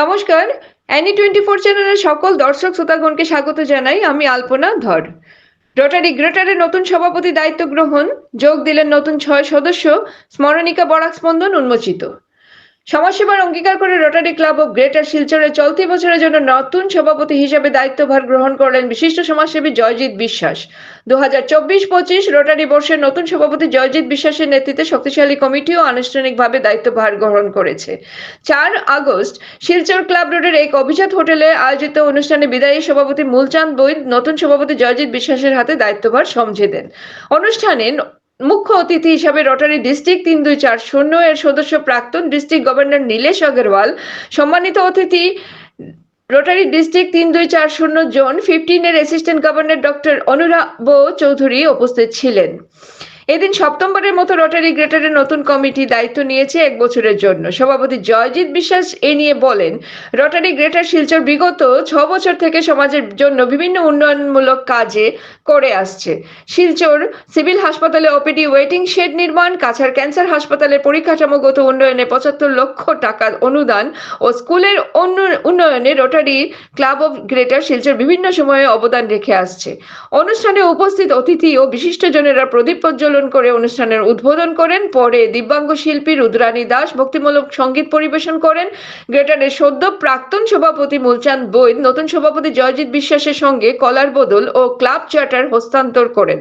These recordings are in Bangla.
নমস্কার অ্যানি টোয়েন্টি ফোর চ্যানেলের সকল দর্শক শ্রোতাগণকে স্বাগত জানাই, আমি আলপনা ধর। রোটারি গ্রেটারের নতুন সভাপতি দায়িত্ব গ্রহণ, যোগ দিলেন নতুন ছয় সদস্য, স্মরণিকা বরাক স্পন্দন উন্মোচিত। সমাজসেবার অঙ্গীকার করে রোটারি ক্লাব অফ গ্রেটার শিলচরের চলতি বছরের জন্য নতুন সভাপতি হিসেবে দায়িত্বভার গ্রহণ করলেন বিশিষ্ট সমাজসেবী জয়জিৎ বিশ্বাস। দু হাজার চব্বিশ পঁচিশ রোটারি বর্ষের নতুন সভাপতি জয়জিৎ বিশ্বাসের নেতৃত্বে শক্তিশালী কমিটিও আনুষ্ঠানিকভাবে দায়িত্বভার গ্রহণ করেছে। চার আগস্ট শিলচর ক্লাব রোডের এক অভিজাত হোটেলে আয়োজিত অনুষ্ঠানে বিদায়ী সভাপতি মূলচাঁদ বৈদ নতুন সভাপতি জয়জিৎ বিশ্বাসের হাতে দায়িত্বভার সমঝে দেন। অনুষ্ঠানে মুখ্য অতিথি হিসাবে রটারি ডিস্ট্রিক্ট তিন দুই চার শূন্য এর সদস্য প্রাক্তন ডিস্ট্রিক্ট গভর্নর নীলেশ অগরওয়াল। সম্মানিত অতিথি, রোটারি ডিস্ট্রিক্ট তিন দুই চার শূন্য জোন ফিফটিন এর assistant governor doctor Anurab Chowdhury উপস্থিত ছিলেন। এদিন সপ্তমবারের মতো রোটারি গ্রেটারের নতুন কমিটি দায়িত্ব নিয়েছে এক বছরের জন্য। সভাপতি জয়জিৎ বিশ্বাস এ নিয়ে বলেন, রোটারি গ্রেটার শিলচর বিগত ছ বছর থেকে সমাজের জন্য বিভিন্ন উন্নয়নমূলক কাজে করে আসছে। শিলচর সিভিল হাসপাতালে ওপিডি ওয়েটিং শেড নির্মাণ, কাছাড় ক্যান্সার হাসপাতালে পরিকাঠামোগত উন্নয়নে পঁচাত্তর লক্ষ টাকা অনুদান ও স্কুলের অন্য- উন্নয়নে Rotary Club of Greater Silchar বিভিন্ন সময়ে অবদান রেখে আসছে। অনুষ্ঠানে উপস্থিত অতিথি ও বিশিষ্টজনেরা প্রদীপ প্রজ্বলন করে অনুষ্ঠানের উদ্বোধন করেন। পরে দিব্যাঙ্গ শিল্পী রুদ্রানী দাস ভক্তিমূলক সংগীত পরিবেশন করেন। গ্রেটারের সদ্য প্রাক্তন সভাপতি মূলচাঁদ বৈদ, নতুন সভাপতি জয়জিৎ বিশ্বাসের সঙ্গে কলার বদল ও ক্লাব চার্টার হস্তান্তর করেন।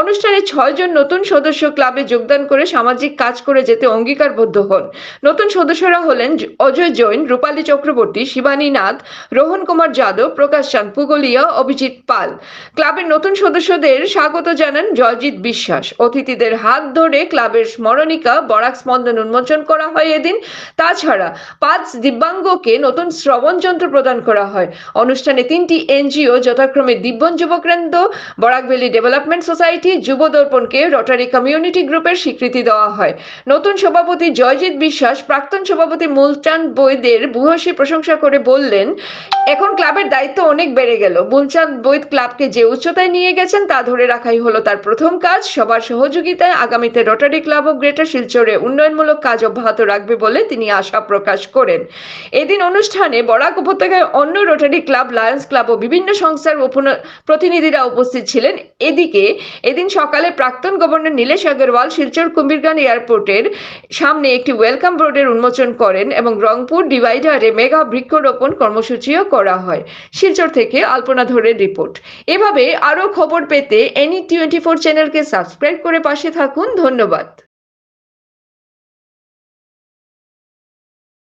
অনুষ্ঠানে ছয়জন নতুন সদস্য ক্লাবে যোগদান করে সামাজিক কাজ করে যেতে অঙ্গীকারবদ্ধ হন। নতুন সদস্যরা হলেন অজয় জৈন, রূপালী চক্রবর্তী, শিবানী নাথ, রোহন কুমার যাদব, প্রকাশ চাঁদ পুগলিয়া, অভিজিৎ পাল। ক্লাবের নতুন সদস্যদের স্বাগত জানান জয়জিৎ বিশ্বাস। অতিথিদের হাত ধরে ক্লাবের স্মরণিকা বরাক স্পন্দন উন্মোচন করা হয় এদিন। তাছাড়া পাঁচ দিব্যাঙ্গকে নতুন শ্রবণ যন্ত্র প্রদান করা হয়। অনুষ্ঠানে তিনটি এনজিও, যথাক্রমে দিব্যন যুবকেন্দ্র, বরাক ভ্যালি ডেভেলপমেন্ট সোসাইটি, যুব দর্পণকে রোটারি কমিউনিটি গ্রুপের স্বীকৃতি দেওয়া হয়। নতুন সভাপতি জয়জিৎ বিশ্বাস, প্রাক্তন সভাপতি মূলচাঁদ বৈদের ভূয়সী প্রশংসা করে বললেন, এখন ক্লাবের দায়িত্ব অনেক বেড়ে গেল। মূলচাঁদ বৈদ ক্লাবকে যে উচ্চতায় নিয়ে গেছেন তা ধরে রাখাই হলো তার প্রথম কাজ। সবার সহযোগিতায় আগামীতে রোটারি ক্লাব অফ গ্রেটার শিলচরে উন্নয়নমূলক কাজ অব্যাহত রাখবে বলে তিনি আশা প্রকাশ করেন। এদিন অনুষ্ঠানে বরাক উপত্যকায় অন্য রোটারি ক্লাব লায়ন্স ক্লাব ও বিভিন্ন সংস্থার প্রতিনিধিরা উপস্থিত ছিলেন। এদিকে এদিন সকালে প্রাক্তন গভর্নর নীলেশ আগরওয়াল শিলচর কুম্ভীরগান এয়ারপোর্টের সামনে একটি ওয়েলকাম বোর্ডের উন্মোচন করেন এবং রংপুর ডিভাইডারে মেগা বৃক্ষরোপণ কর্মসূচিও করা হয়। শিলচর থেকে আলপনা ধরের রিপোর্ট। এভাবে আরও খবর পেতে এনি টোয়েন্টি ফোর চ্যানেলকে সাবস্ক্রাইব করে পাশে থাকুন ধন্যবাদ।